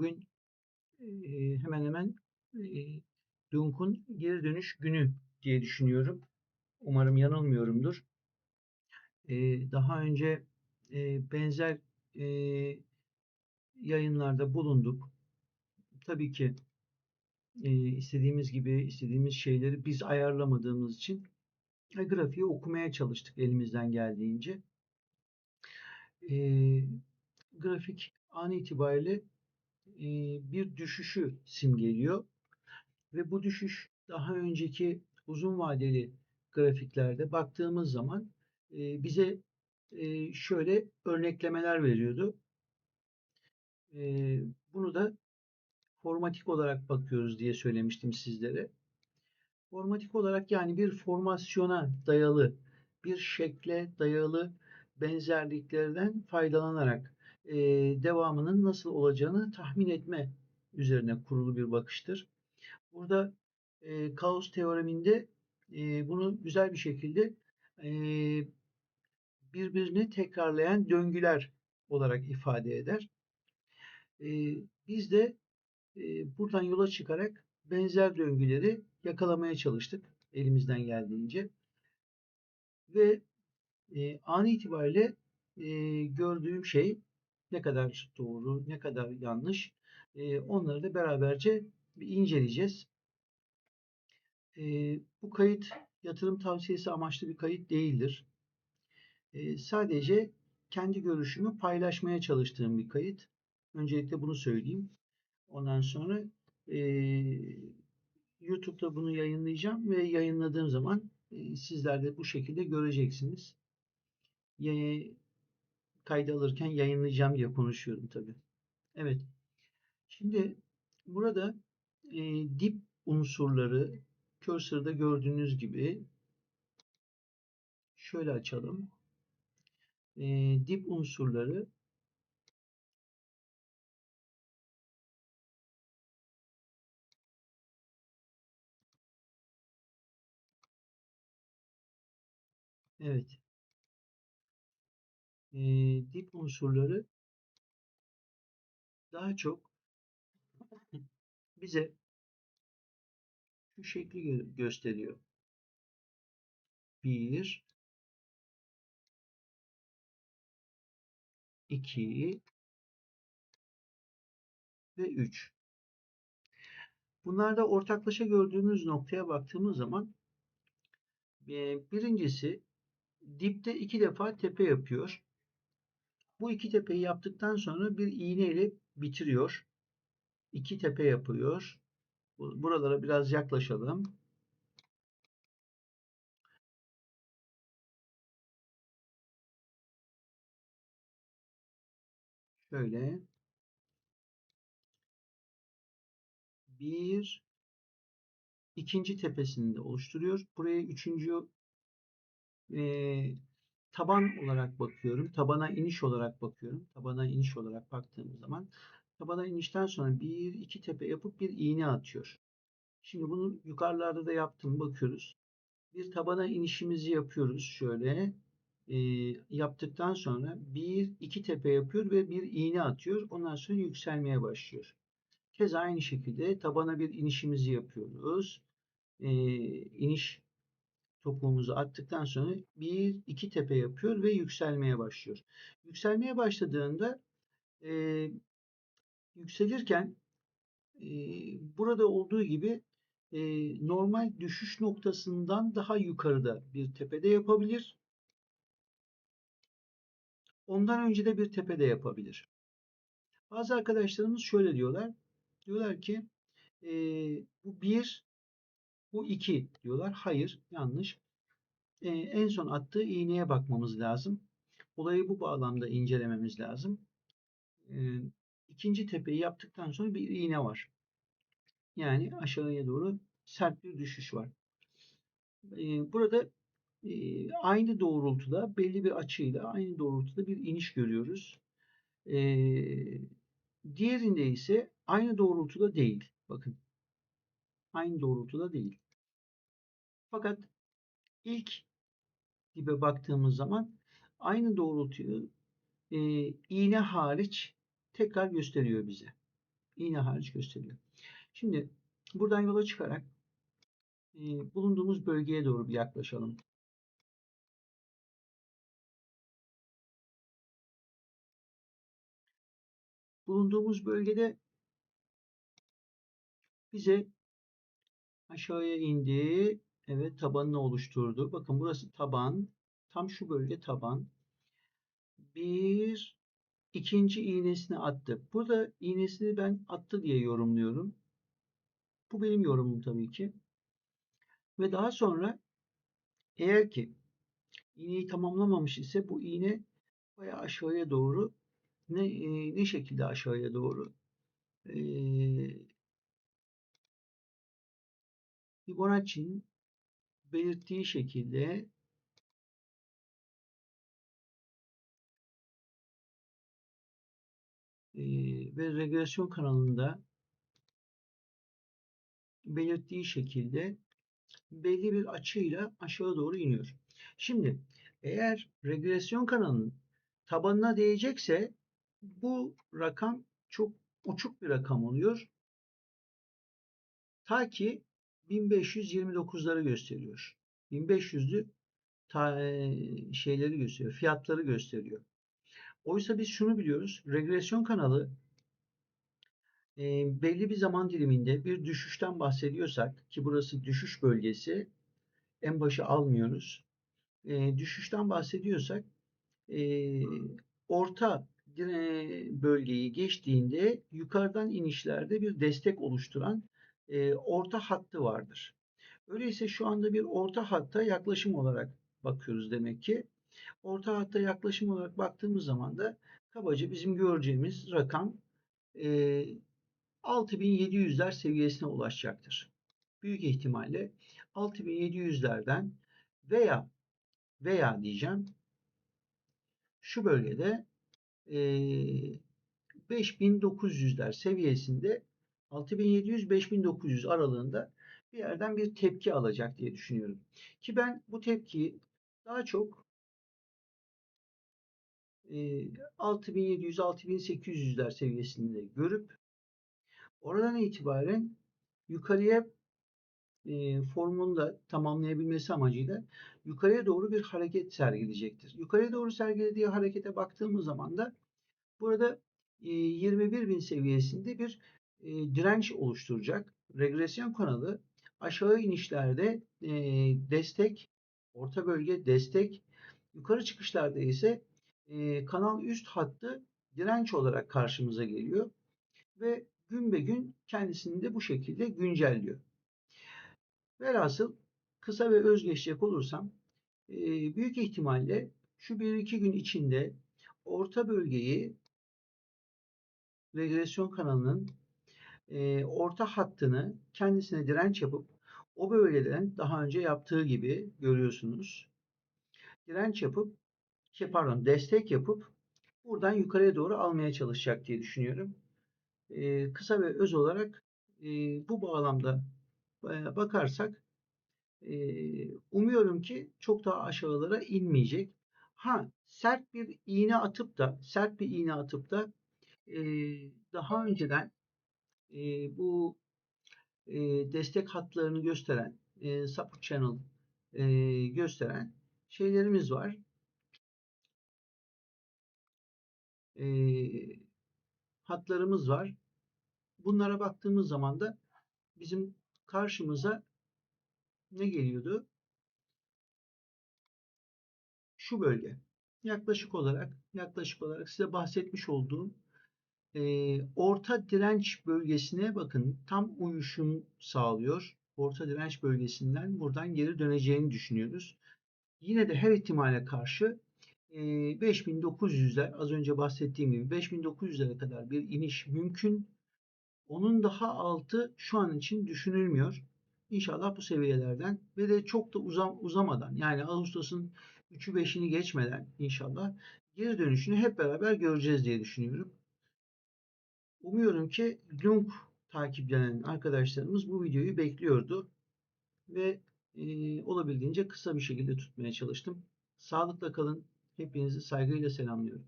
bugün hemen hemen Dunk'un geri dönüş günü diye düşünüyorum. Umarım yanılmıyorumdur. Daha önce benzer yayınlarda bulunduk. Tabii ki istediğimiz gibi istediğimiz şeyleri biz ayarlamadığımız için e, grafiği okumaya çalıştık elimizden geldiğince. Grafik an itibariyle bir düşüşü simgeliyor ve bu düşüş daha önceki uzun vadeli grafiklerde baktığımız zaman e, bize e, şöyle örneklemeler veriyordu. E, bunu da formatik olarak bakıyoruz diye söylemiştim sizlere. Formatik olarak yani bir formasyona dayalı, bir şekle dayalı benzerliklerden faydalanarak e, devamının nasıl olacağını tahmin etme üzerine kurulu bir bakıştır. Burada e, kaos teoreminde e, bunu güzel bir şekilde e, birbirini tekrarlayan döngüler olarak ifade eder. E, biz de e, buradan yola çıkarak benzer döngüleri yakalamaya çalıştık elimizden geldiğince. Ve e, an itibariyle e, gördüğüm şey ne kadar doğru, ne kadar yanlış e, onları da beraberce inceleyeceğiz. E, bu kayıt yatırım tavsiyesi amaçlı bir kayıt değildir. E, sadece kendi görüşümü paylaşmaya çalıştığım bir kayıt. Öncelikle bunu söyleyeyim. Ondan sonra e, YouTube'da bunu yayınlayacağım ve yayınladığım zaman e, sizler de bu şekilde göreceksiniz. Kayda alırken yayınlayacağım diye konuşuyorum tabii. Evet. Şimdi burada e, dip unsurları cursor'da gördüğünüz gibi şöyle açalım. E, dip unsurları Evet. E, dip unsurları daha çok bize şu şekli gö gösteriyor. 1 2 ve 3. Bunlarda ortaklaşa gördüğümüz noktaya baktığımız zaman birincisi dipte iki defa tepe yapıyor. Bu iki tepeyi yaptıktan sonra bir iğne ile bitiriyor. İki tepe yapıyor. Buralara biraz yaklaşalım. Şöyle. Bir ikinci tepesini de oluşturuyor. Buraya üçüncü e, taban olarak bakıyorum. Tabana iniş olarak bakıyorum. Tabana iniş olarak baktığımız zaman tabana inişten sonra bir iki tepe yapıp bir iğne atıyor. Şimdi bunu yukarılarda da yaptım. Bakıyoruz. Bir tabana inişimizi yapıyoruz. Şöyle e, yaptıktan sonra bir iki tepe yapıyor ve bir iğne atıyor. Ondan sonra yükselmeye başlıyor. Keza aynı şekilde tabana bir inişimizi yapıyoruz. E, iniş topuğumuzu attıktan sonra bir iki tepe yapıyor ve yükselmeye başlıyor. Yükselmeye başladığında e, yükselirken e, burada olduğu gibi e, normal düşüş noktasından daha yukarıda bir tepede yapabilir. Ondan önce de bir tepede yapabilir. Bazı arkadaşlarımız şöyle diyorlar. Diyorlar ki e, bu bir, bu iki diyorlar. Hayır, yanlış. E, en son attığı iğneye bakmamız lazım. Olayı bu bağlamda incelememiz lazım. E, ikinci tepeyi yaptıktan sonra bir iğne var. Yani aşağıya doğru sert bir düşüş var. E, burada e, aynı doğrultuda belli bir açıyla aynı doğrultuda bir iniş görüyoruz. E, diğerinde ise aynı doğrultuda değil. Bakın. Aynı doğrultuda değil. Fakat ilk dibe baktığımız zaman aynı doğrultuyu e, iğne hariç tekrar gösteriyor bize. iğne hariç gösteriyor. Şimdi buradan yola çıkarak e, bulunduğumuz bölgeye doğru bir yaklaşalım. Bulunduğumuz bölgede bize aşağıya indi. Evet tabanını oluşturdu. Bakın burası taban. Tam şu bölge taban. Bir ikinci iğnesini attı. Burada iğnesini ben attı diye yorumluyorum. Bu benim yorumum tabii ki. Ve daha sonra eğer ki iğneyi tamamlamamış ise bu iğne bayağı aşağıya doğru ne, e, ne şekilde aşağıya doğru e, Fibonacci'nin belirttiği şekilde ve regresyon kanalında belirttiği şekilde belli bir açıyla aşağı doğru iniyor. Şimdi eğer regresyon kanalının tabanına değecekse bu rakam çok uçuk bir rakam oluyor. Ta ki 1529'ları gösteriyor. 1500'lü şeyleri gösteriyor, fiyatları gösteriyor. Oysa biz şunu biliyoruz. Regresyon kanalı e, belli bir zaman diliminde bir düşüşten bahsediyorsak ki burası düşüş bölgesi en başı almıyoruz. E, düşüşten bahsediyorsak e, orta bölgeyi geçtiğinde yukarıdan inişlerde bir destek oluşturan e, orta hattı vardır. Öyleyse şu anda bir orta hatta yaklaşım olarak bakıyoruz demek ki. Orta hatta yaklaşım olarak baktığımız zaman da kabaca bizim göreceğimiz rakam e, 6700'ler seviyesine ulaşacaktır. Büyük ihtimalle 6700'lerden veya veya diyeceğim şu bölgede e, 5900'ler seviyesinde 6700-5900 aralığında bir yerden bir tepki alacak diye düşünüyorum. Ki ben bu tepkiyi daha çok 6700-6800'ler seviyesinde görüp oradan itibaren yukarıya e, formunu da tamamlayabilmesi amacıyla yukarıya doğru bir hareket sergileyecektir. Yukarıya doğru sergilediği harekete baktığımız zaman da burada e, 21.000 seviyesinde bir direnç oluşturacak. Regresyon kanalı aşağı inişlerde destek, orta bölge destek, yukarı çıkışlarda ise kanal üst hattı direnç olarak karşımıza geliyor ve gün be gün kendisini de bu şekilde güncelliyor. Velhasıl kısa ve öz geçecek olursam büyük ihtimalle şu 1-2 gün içinde orta bölgeyi regresyon kanalının e, orta hattını kendisine direnç yapıp o bölgeden daha önce yaptığı gibi görüyorsunuz. Direnç yapıp şey pardon destek yapıp buradan yukarıya doğru almaya çalışacak diye düşünüyorum. E, kısa ve öz olarak e, bu bağlamda bakarsak e, umuyorum ki çok daha aşağılara inmeyecek. Ha sert bir iğne atıp da sert bir iğne atıp da e, daha önceden e, bu e, destek hatlarını gösteren e, support channel e, gösteren şeylerimiz var. E, hatlarımız var. Bunlara baktığımız zaman da bizim karşımıza ne geliyordu? Şu bölge. Yaklaşık olarak yaklaşık olarak size bahsetmiş olduğum e, orta direnç bölgesine bakın tam uyuşum sağlıyor. Orta direnç bölgesinden buradan geri döneceğini düşünüyoruz. Yine de her ihtimale karşı e, 5900'ler az önce bahsettiğim gibi 5900'lere kadar bir iniş mümkün. Onun daha altı şu an için düşünülmüyor. İnşallah bu seviyelerden ve de çok da uzam, uzamadan yani Ağustos'un 3'ü 5'ini geçmeden inşallah geri dönüşünü hep beraber göreceğiz diye düşünüyorum. Umuyorum ki Lung takiplenen arkadaşlarımız bu videoyu bekliyordu ve e, olabildiğince kısa bir şekilde tutmaya çalıştım. Sağlıkla kalın. Hepinizi saygıyla selamlıyorum.